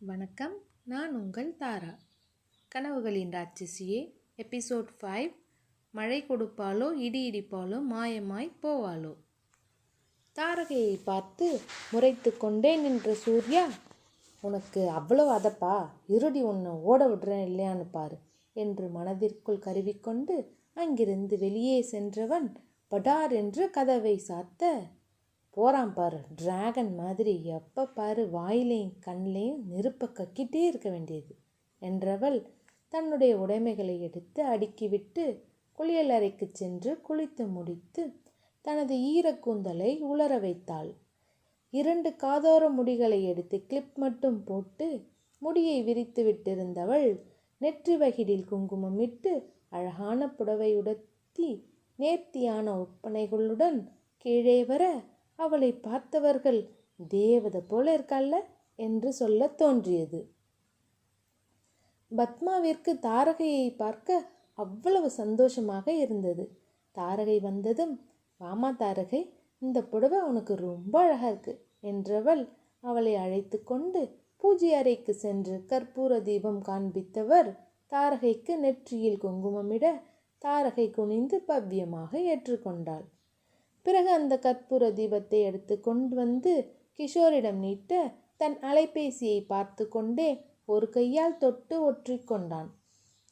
வணக்கம். நான் உங்கள் தாரா. கனவுகளின் ராட்சசியே எபிசோட் ஃபைவ் மழை கொடுப்பாலோ இடி இடிப்பாலோ மாயமாய் போவாளோ. தாரகையை பார்த்து முறைத்து கொண்டே நின்ற சூர்யா உனக்கு அவ்வளவு அதப்பா? இருடி உன்னை ஓட விடுறேன் இல்லையான்னு பாரு என்று மனதிற்குள் கருவிக்கொண்டு அங்கிருந்து வெளியே சென்றவன் படார் என்று கதவை சாத்த போகிறான் பாரு. டிராகன் மாதிரி எப்போ பாரு வாயிலையும் கண்ணிலையும் நெருப்பை கக்கிட்டே இருக்க வேண்டியது. என்றவள் தன்னுடைய உடைமைகளை எடுத்து அடுக்கிவிட்டு குளியல் அறைக்கு சென்று குளித்து முடித்து தனது ஈரக்கூந்தலை உலர வைத்தாள். இரண்டு காதோர முடிகளை எடுத்து கிளிப் மட்டும் போட்டு முடியை விரித்து விட்டிருந்தவள் நெற்றி வகிடில் குங்குமம் இட்டு அழகான புடவை உடுத்தி நேர்த்தியான ஒப்பனைகளுடன் கீழே வர அவளை பார்த்தவர்கள் தேவதை போல இருக்கால்ல? என்று சொல்ல தோன்றியது. பத்மாவிற்கு தாரகையை பார்க்க அவ்வளவு சந்தோஷமாக இருந்தது. தாரகை வந்ததும் வாமா தாரகை இந்த புடவை உனக்கு ரொம்ப அழகா இருக்கு என்றவள் அவளை அழைத்து கொண்டு பூஜை அறைக்கு சென்று கற்பூர தீபம் காண்பித்தவர் தாரகைக்கு நெற்றியில் குங்குமமிட தாரகை குனிந்து பவ்யமாக ஏற்றுக்கொண்டாள். பிறகு அந்த கற்பூர தீபத்தை எடுத்து கொண்டு வந்து கிஷோரிடம் நீட்ட தன் அலைபேசியை பார்த்து கொண்டே ஒரு கையால் தொட்டு ஒற்றிக்கொண்டான்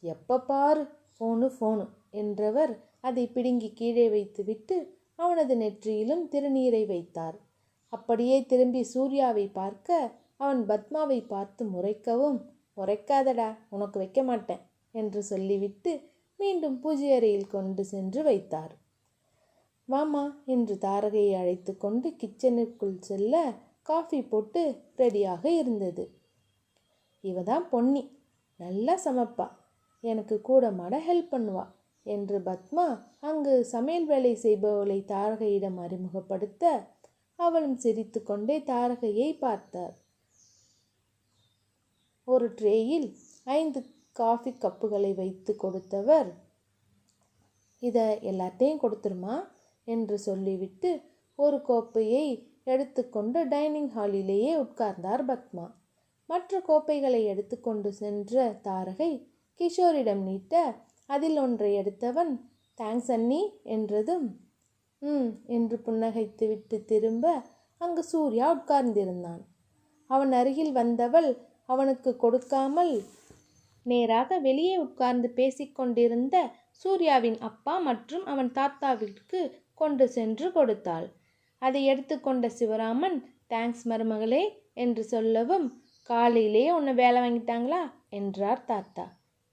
எப்போ பார் ஃபோனு ஃபோனு என்றவர் அதை பிடுங்கி கீழே வைத்துவிட்டு அவனது நெற்றியிலும் திருநீரை வைத்தார். அப்படியே திரும்பி சூர்யாவை பார்க்க அவன் பத்மாவை பார்த்து முறைக்கவும் முறைக்காதடா உனக்கு வைக்க மாட்டேன் என்று சொல்லிவிட்டு மீண்டும் பூஜை அறையில் கொண்டு சென்று வைத்தார். வாமா என்று தாரகையை அழைத்து கொண்டு கிச்சனுக்குள் செல்ல காஃபி போட்டு ரெடியாக இருந்தது. இவ தான் பொன்னி. நல்லா சமைப்பா. எனக்கு கூட மாட ஹெல்ப் பண்ணுவா என்று பத்மா அங்கு சமையல் வேலை செய்பவளை தாரகையிடம் அறிமுகப்படுத்த அவளும் சிரித்துக்கொண்டே தாரகையை பார்த்தார். ஒரு ட்ரேயில் ஐந்து காஃபி கப்புகளை வைத்து கொடுத்தவர் இதை எல்லாத்தையும் கொடுத்துருமா? என்று சொல்லிவிட்டு ஒரு கோப்பையை எடுத்துக்கொண்டு டைனிங் ஹாலிலேயே உட்கார்ந்தார் பத்மா. மற்ற கோப்பைகளை எடுத்துக்கொண்டு சென்ற தாரகை கிஷோரிடம் நீட்ட அதில் ஒன்றை எடுத்தவன் தேங்க்ஸ் அண்ணி என்றதும் ம் என்று புன்னகைத்துவிட்டு திரும்ப அங்கு சூர்யா உட்கார்ந்திருந்தான். அவன் அருகில் வந்தவள் அவனுக்கு கொடுக்காமல் நேராக வெளியே உட்கார்ந்து பேசிக்கொண்டிருந்த சூர்யாவின் அப்பா மற்றும் அவன் தாத்தாவிற்கு கொண்டு சென்று கொடுத்தாள். அதை எடுத்துக்கொண்ட சிவராமன் தேங்க்ஸ் மருமகளே என்று சொல்லவும் காலையிலே உன்னை வேலை வாங்கிட்டாங்களா? என்றார் தாத்தா.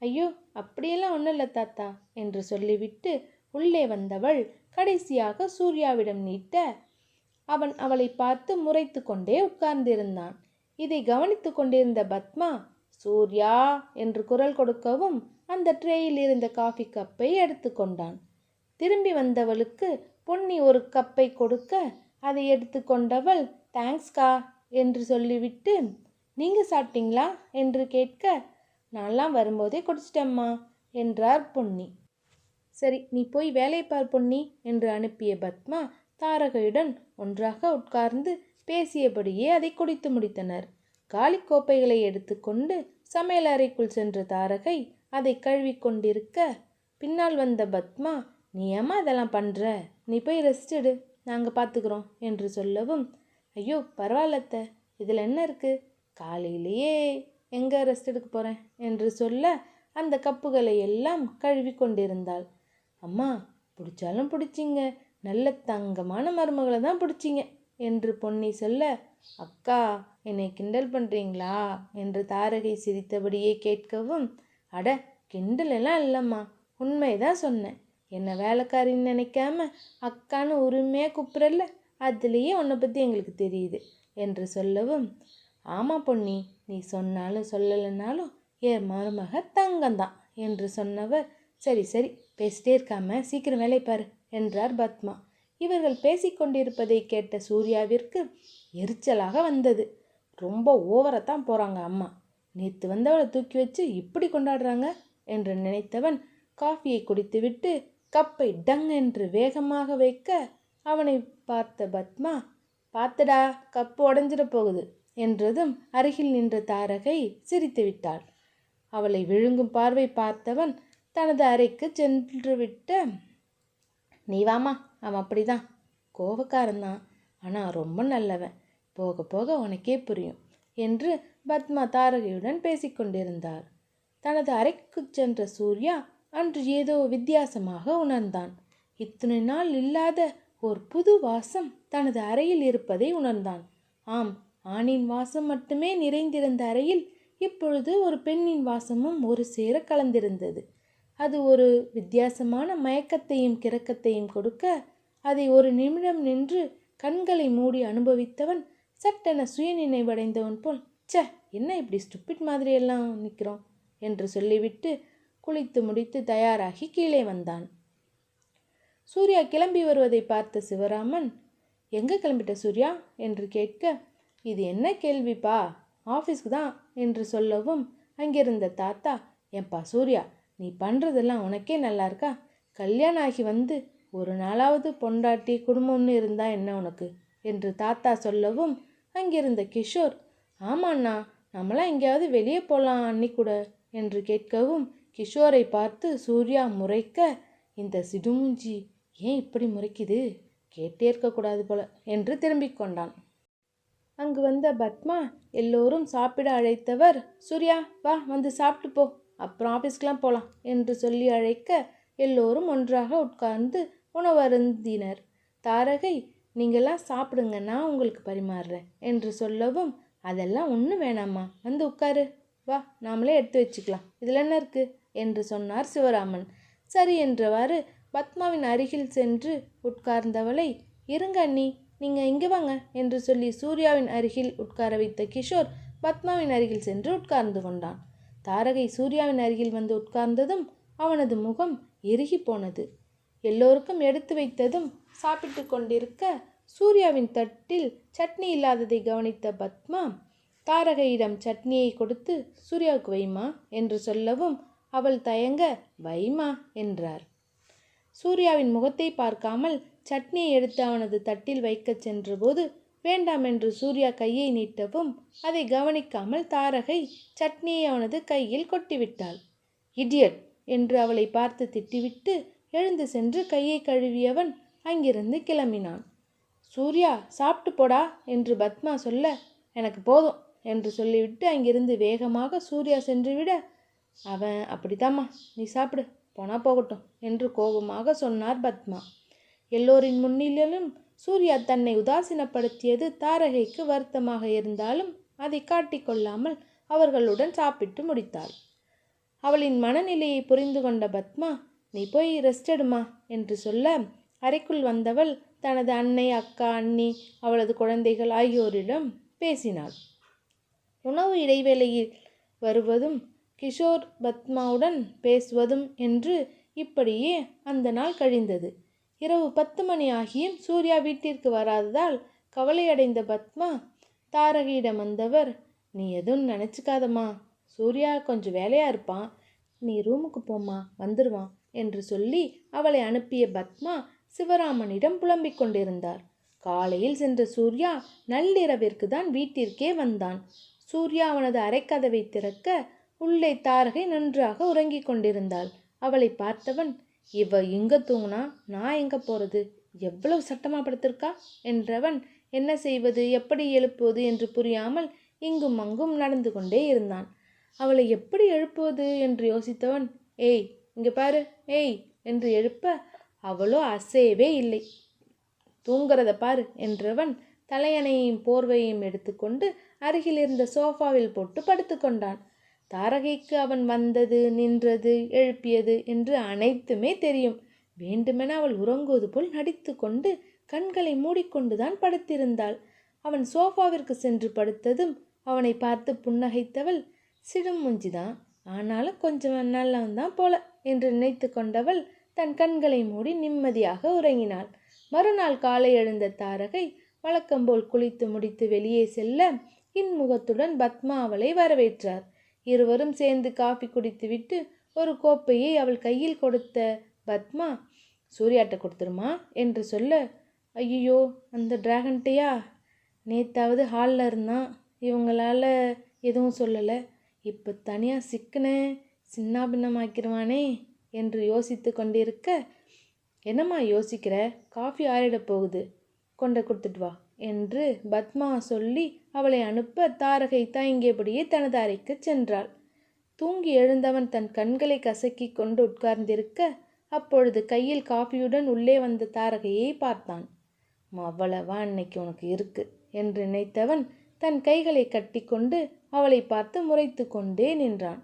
ஐயோ அப்படியெல்லாம் ஒன்றும் இல்லை தாத்தா என்று சொல்லிவிட்டு உள்ளே வந்தவள் கடைசியாக சூர்யாவிடம் நீட்ட அவன் அவளை பார்த்து முறைத்து கொண்டே உட்கார்ந்திருந்தான். இதை கவனித்து கொண்டிருந்த பத்மா சூர்யா என்று குரல் கொடுக்கவும் அந்த ட்ரேயில் இருந்த காஃபி கப்பை எடுத்துக்கொண்டான் திரும்பி வந்தவளுக்கு பொன்னி ஒரு கப்பை கொடுக்க அதை எடுத்துக்கொண்டவள் தேங்க்ஸ்கா என்று சொல்லிவிட்டு நீங்கள் சாப்பிட்டீங்களா? என்று கேட்க நான்லாம் வரும்போதே குடிச்சிட்டம்மா என்றார் பொன்னி. சரி நீ போய் வேலை பார் பொன்னி என்று அனுப்பிய பத்மா தாரகையுடன் ஒன்றாக உட்கார்ந்து பேசியபடியே அதை குடித்து முடித்தனர். காலி கோப்பைகளை எடுத்துக்கொண்டு சமையல் அறைக்குள் சென்ற தாரகை அதை கழுவி கொண்டிருக்க பின்னால் வந்த பத்மா நீ ஏம்மா இதெல்லாம் பண்ணுற நீ போய் ரெஸ்ட் எடு. நாங்கள் பார்த்துக்குறோம் என்று சொல்லவும் ஐயோ பரவாயில்லத்த இதில் என்ன இருக்குது காலையிலேயே எங்கே ரெஸ்ட் எடுக்க போகிறேன் என்று சொல்ல அந்த கப்புகளை எல்லாம் கழுவி கொண்டிருந்தாள். அம்மா பிடிச்சாலும் பிடிச்சிங்க. நல்ல தங்கமான மருமகளை தான் பிடிச்சிங்க. என்று பொன்னி சொல்ல அக்கா என்னை கிண்டல் பண்ணுறீங்களா என்று தாரகை சிரித்தபடியே கேட்கவும் அட கிண்டல் எல்லாம் இல்லைம்மா. உண்மைதான் சொன்னேன். என்னை வேலைக்காரின்னு நினைக்காம அக்கான்னு உரிமையாக கூப்பிட்றல்ல? அதுலேயே உன்னை பற்றி எங்களுக்கு தெரியுது என்று சொல்லவும் ஆமாம் பொன்னி நீ சொன்னாலும் சொல்லலைன்னாலும் என் மருமக தங்கம்தான் என்று சொன்னவர் சரி சரி பேசிட்டே இருக்காம சீக்கிரம் வேலை பாரு என்றார் பத்மா. இவர்கள் பேசிக்கொண்டிருப்பதை கேட்ட சூர்யாவிற்கு எரிச்சலாக வந்தது. ரொம்ப ஓவராக தான் போகிறாங்க அம்மா. நேற்று வந்தவளை தூக்கி வச்சு இப்படி கொண்டாடுறாங்க? என்று நினைத்தவன் காஃபியை குடித்துவிட்டு கப்பை டங் என்று வேகமாக வைக்க அவனை பார்த்த பத்மா பார்த்தடா கப்பு உடஞ்சிட போகுது என்றதும் அருகில் நின்ற தாரகை சிரித்து விட்டாள். அவளை விழுங்கும் பார்வை பார்த்தவன் தனது அறைக்கு சென்றுவிட்ட நீ வாமா அவன் அப்படிதான். கோபக்காரன்தான் ஆனால் ரொம்ப நல்லவன். போக போக உனக்கே புரியும் என்று பத்மா தாரகையுடன் பேசிக்கொண்டிருந்தார். தனது அறைக்கு சென்ற சூர்யா அன்று ஏதோ வித்தியாசமாக உணர்ந்தான். இத்தனை நாள் இல்லாத ஓர் புது வாசம் தனது அறையில் இருப்பதை உணர்ந்தான். ஆம் ஆணின் வாசம் மட்டுமே நிறைந்திருந்த அறையில் இப்பொழுது ஒரு பெண்ணின் வாசமும் ஒரு சேர கலந்திருந்தது. அது ஒரு வித்தியாசமான மயக்கத்தையும் கிறக்கத்தையும் கொடுக்க அதை ஒரு நிமிடம் நின்று கண்களை மூடி அனுபவித்தவன் சட்டென சுயநினைவடைந்தவன் போல் ச்சே என்ன இப்படி ஸ்டுப்பிட் மாதிரியெல்லாம் நிற்கிறோம் என்று சொல்லிவிட்டு குளித்து முடித்து தயாராகி கீழே வந்தான். சூர்யா கிளம்பி வருவதை பார்த்த சிவராமன் எங்கே கிளம்பிட்ட சூர்யா? என்று கேட்க இது என்ன கேள்விப்பா? ஆஃபீஸ்க்கு தான் என்று சொல்லவும் அங்கிருந்த தாத்தா ஏன்பா சூர்யா நீ பண்ணுறதெல்லாம் உனக்கே நல்லா இருக்கா? கல்யாணம் ஆகி வந்து ஒரு நாளாவது பொண்டாட்டி குடும்பம்னு இருந்தா என்ன உனக்கு? என்று தாத்தா சொல்லவும் அங்கிருந்த கிஷோர் ஆமாண்ணா நம்மளாம் எங்கேயாவது வெளியே போகலாம் அன்னி கூட என்று கேட்கவும் கிஷோரை பார்த்து சூர்யா முறைக்க இந்த சிடுமூஞ்சி ஏன் இப்படி முறைக்குது? கேட்டே இருக்கக்கூடாது போல என்று திரும்பிக் கொண்டான். அங்கு வந்த பத்மா எல்லோரும் சாப்பிட அழைத்தவர் சூர்யா வா வந்து சாப்பிட்டு போ அப்புறம் ஆஃபீஸ்க்கெலாம் போகலாம் என்று சொல்லி அழைக்க எல்லோரும் ஒன்றாக உட்கார்ந்து உணவருந்தினர். தாரகை நீங்கள்லாம் சாப்பிடுங்க நான் உங்களுக்கு பரிமாறுறேன் என்று சொல்லவும் அதெல்லாம் ஒன்றும் வேணாம்மா வந்து உட்காரு வா நாமளே எடுத்து வச்சுக்கலாம் இதில் என்ன இருக்குது என்று சொன்னார் சிவராமன். சரி என்றவாறு பத்மாவின் அருகில் சென்று உட்கார்ந்தவளை இருங்க அண்ணி நீங்கள் இங்கே வாங்க என்று சொல்லி சூர்யாவின் அருகில் உட்கார வைத்த கிஷோர் பத்மாவின் அருகில் சென்று உட்கார்ந்து கொண்டான். தாரகை சூர்யாவின் அருகில் வந்து உட்கார்ந்ததும் அவனது முகம் எருகி போனது. எல்லோருக்கும் எடுத்து வைத்ததும் சாப்பிட்டு கொண்டிருக்க சூர்யாவின் தட்டில் சட்னி இல்லாததை கவனித்த பத்மா தாரகையிடம் சட்னியை கொடுத்து சூர்யாவுக்கு வைமா என்று சொல்லவும் அவள் தயங்க வைமா என்றார். சூர்யாவின் முகத்தை பார்க்காமல் சட்னியை எடுத்து அவனது தட்டில் வைக்கச் சென்றபோது வேண்டாம் என்று சூர்யா கையை நீட்டவும் அதை கவனிக்காமல் தாரகை சட்னியை அவனது கையில் கொட்டிவிட்டாள். இடியட் என்று அவளை பார்த்து திட்டிவிட்டு எழுந்து சென்று கையை கழுவியவன் அங்கிருந்து கிளம்பினான். சூர்யா சாப்பிட்டு போடா என்று பத்மா சொல்ல எனக்கு போதும் என்று சொல்லிவிட்டு அங்கிருந்து வேகமாக சூர்யா சென்றுவிட அவன் அப்படிதாம்மா நீ சாப்பிடு. போனா போகட்டும் என்று கோபமாக சொன்னார் பத்மா. எல்லோரின் முன்னிலும் சூர்யா தன்னை உதாசீனப்படுத்தியது தாரகைக்கு வருத்தமாக இருந்தாலும் அதை காட்டிக்கொள்ளாமல் அவர்களுடன் சாப்பிட்டு முடித்தாள். அவளின் மனநிலையை புரிந்து கொண்ட பத்மா நீ போய் ரெஸ்ட் எடுமா என்று சொல்ல அறைக்குள் வந்தவள் தனது அன்னை அக்கா அண்ணி அவளது குழந்தைகள் ஆகியோரிடம் பேசினாள். உணவு இடைவேளையில் வருவதும் கிஷோர் பத்மாவுடன் பேசுவதும் என்று இப்படியே அந்த நாள் கழிந்தது. இரவு பத்து மணி ஆகியும் சூர்யா வீட்டிற்கு வராததால் கவலையடைந்த பத்மா தாரகியிடம் வந்தவர் நீ எதுவும் நினச்சிக்காதம்மா. சூர்யா கொஞ்சம் வேலையாக இருப்பான் நீ ரூமுக்கு போம்மா வந்துடுவான் என்று சொல்லி அவளை அனுப்பிய பத்மா சிவராமனிடம் புலம்பிக் கொண்டிருந்தார். காலையில் சென்ற சூர்யா நள்ளிரவிற்கு தான் வீட்டிற்கே வந்தான். சூர்யா அவனது அரைக்கதவை திறக்க உள்ளே தாரகை நன்றாக உறங்கிக் கொண்டிருந்தாள். அவளை பார்த்தவன் இவ எங்க தூங்குனா? நான் எங்க போறது? எவ்வளவு சட்டமா படுத்திருக்கா? என்றவன் என்ன செய்வது? எப்படி எழுப்புவது? என்று புரியாமல் இங்கும் அங்கும் நடந்து கொண்டே இருந்தான். அவளை எப்படி எழுப்புவது? என்று யோசித்தவன் ஏய் இங்க பாரு ஏய் என்று எழுப்ப அவளோ அசையவே இல்லை. தூங்குறத பாரு என்றவன் தலையணையையும் போர்வையையும் எடுத்துக்கொண்டு அருகில் இருந்த சோஃபாவில் போட்டு படுத்துக்கொண்டான் தாரகைக்கு அவன் வந்தது நின்றது எழுப்பியது என்று அனைத்துமே தெரியும். வேண்டுமென அவள் உறங்குவது போல் நடித்து கொண்டு கண்களை மூடிக்கொண்டுதான் படுத்திருந்தாள். அவன் சோஃபாவிற்கு சென்று படுத்ததும் அவனை பார்த்து புன்னகைத்தவள் சிடும் முஞ்சிதான் ஆனாலும் கொஞ்சம் நல்லவன்தான் போல என்று நினைத்து கொண்டவள் தன் கண்களை மூடி நிம்மதியாக உறங்கினாள். மறுநாள் காலை எழுந்த தாரகை வழக்கம்போல் குளித்து முடித்து வெளியே செல்ல இன்முகத்துடன் பத்மா அவளை வரவேற்றார். இருவரும் சேர்ந்து காஃபி குடித்துவிட்டு ஒரு கோப்பையை அவள் கையில் கொடுத்த பத்மா சூர்யாட்ட கொடுத்துருமா? என்று சொல்ல ஐயோ அந்த டிராகன்ட்டையா? நேத்தாவது ஹாலில் இருந்தான் இவங்களால் எதுவும் சொல்லலை. இப்போ தனியாக சிக்கினேன் சின்னாபின்னமாக்கிடுவானே என்று யோசித்து கொண்டிருக்க என்னம்மா யோசிக்கிற? காஃபி ஆறிட போகுது. கொண்டு கொடுத்துட்டு வா. என்று பத்மா சொல்லி அவளை அனுப்ப தாரகை தயங்கியபடியே தனது அறைக்கு சென்றாள். தூங்கி எழுந்தவன் தன் கண்களை கசக்கி கொண்டு உட்கார்ந்திருக்க அப்பொழுது கையில் காஃபியுடன் உள்ளே வந்த தாரகையை பார்த்தான். அவ்வளவா அன்னைக்கு உனக்கு இருக்கு? என்று நினைத்தவன் தன் கைகளை கட்டிக்கொண்டு அவளை பார்த்து முறைத்து கொண்டே நின்றான்.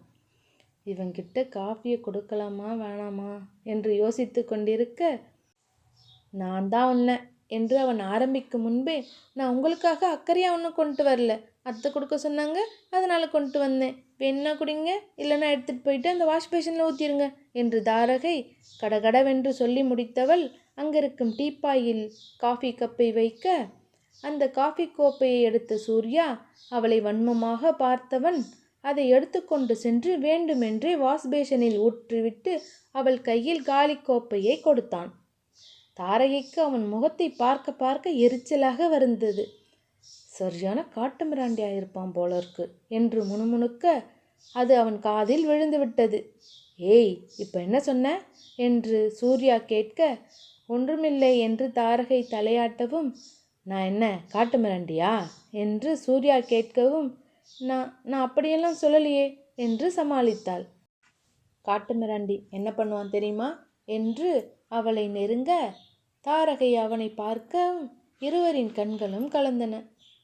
இவங்கிட்ட காஃபியை கொடுக்கலாமா வேணாமா? என்று யோசித்து கொண்டிருக்க நான் தான் உன்னை என்று அவன் ஆரம்பிக்கும் முன்பே நான் உங்களுக்காக அக்கறையாக ஒன்றும் கொண்டு வரல. அத்தை கொடுக்க சொன்னாங்க அதனால் கொண்டு வந்தேன். வேணா குடிங்க இல்லைன்னா எடுத்துகிட்டு போயிட்டு அந்த வாஷ் பேஷனில் ஊற்றிருங்க என்று தாரகை கடகடவென்று சொல்லி முடித்தவள் அங்கிருக்கும் டீப்பாயில் காஃபி கப்பை வைக்க அந்த காஃபி கோப்பையை எடுத்த சூர்யா அவளை வன்மமாக பார்த்தவன் அதை எடுத்துக்கொண்டு சென்று வேண்டுமென்றே வாஷ் பேஷனில் ஊற்றிவிட்டு அவள் கையில் காலி கோப்பையை கொடுத்தான். தாரகைக்கு அவன் முகத்தை பார்க்க பார்க்க எரிச்சலாக வருந்தது. சரியான காட்டு இருப்பான் போல இருக்கு என்று முணுமுணுக்க அது அவன் காதில் விழுந்து விட்டது. ஏய் இப்போ என்ன சொன்ன? என்று சூர்யா கேட்க ஒன்றுமில்லை என்று தாரகை தலையாட்டவும் நான் என்ன காட்டுமிராண்டியா என்று சூர்யா கேட்கவும் நான் நான் அப்படியெல்லாம் சொல்லலையே என்று சமாளித்தாள். காட்டு மிராண்டி என்ன பண்ணுவான் தெரியுமா? என்று அவளை நெருங்க தாரகை அவனை பார்க்க இருவரின் கண்களும் கலந்தன.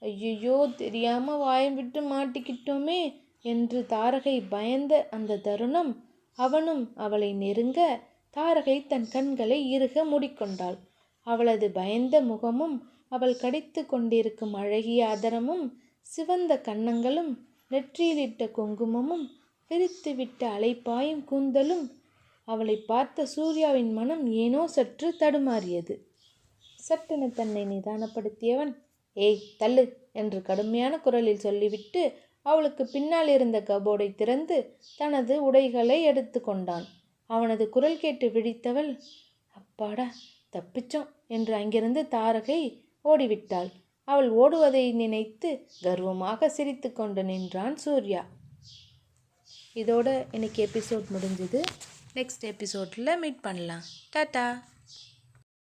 ஐயையோ தெரியாம வாயம் விட்டு மாட்டிக்கிட்டோமே என்று தாரகை பயந்த அந்த தருணம் அவனும் அவளை நெருங்க தாரகை தன் கண்களை இறுக மூடிக்கொண்டாள். அவளது பயந்த முகமும் அவள் கடித்து கொண்டிருக்கும் அழகிய அதரமும் சிவந்த கன்னங்களும் நெற்றியிலிட்ட குங்குமமும் விரித்துவிட்ட அலைப்பாயும் கூந்தலும் அவளை பார்த்த சூர்யாவின் மனம் ஏனோ சற்று தடுமாறியது. சட்டென தன்னை நிதானப்படுத்தியவன் ஏய் தள்ளு என்று கடுமையான குரலில் சொல்லிவிட்டு அவளுக்கு பின்னால் இருந்த கபோர்டை திறந்து தனது உடைகளை எடுத்து கொண்டான். அவனது குரல் கேட்டு விழித்தவள் அப்பாடா தப்பிச்சோம் என்று அங்கிருந்து தாரகை ஓடிவிட்டாள். அவள் ஓடுவதை நினைத்து கர்வமாக சிரித்து கொண்டு நின்றான் சூர்யா. இதோட இன்னைக்கு எபிசோட் முடிஞ்சுது. நெக்ஸ்ட் எபிசோடில் மீட் பண்ணலாம். டாட்டா!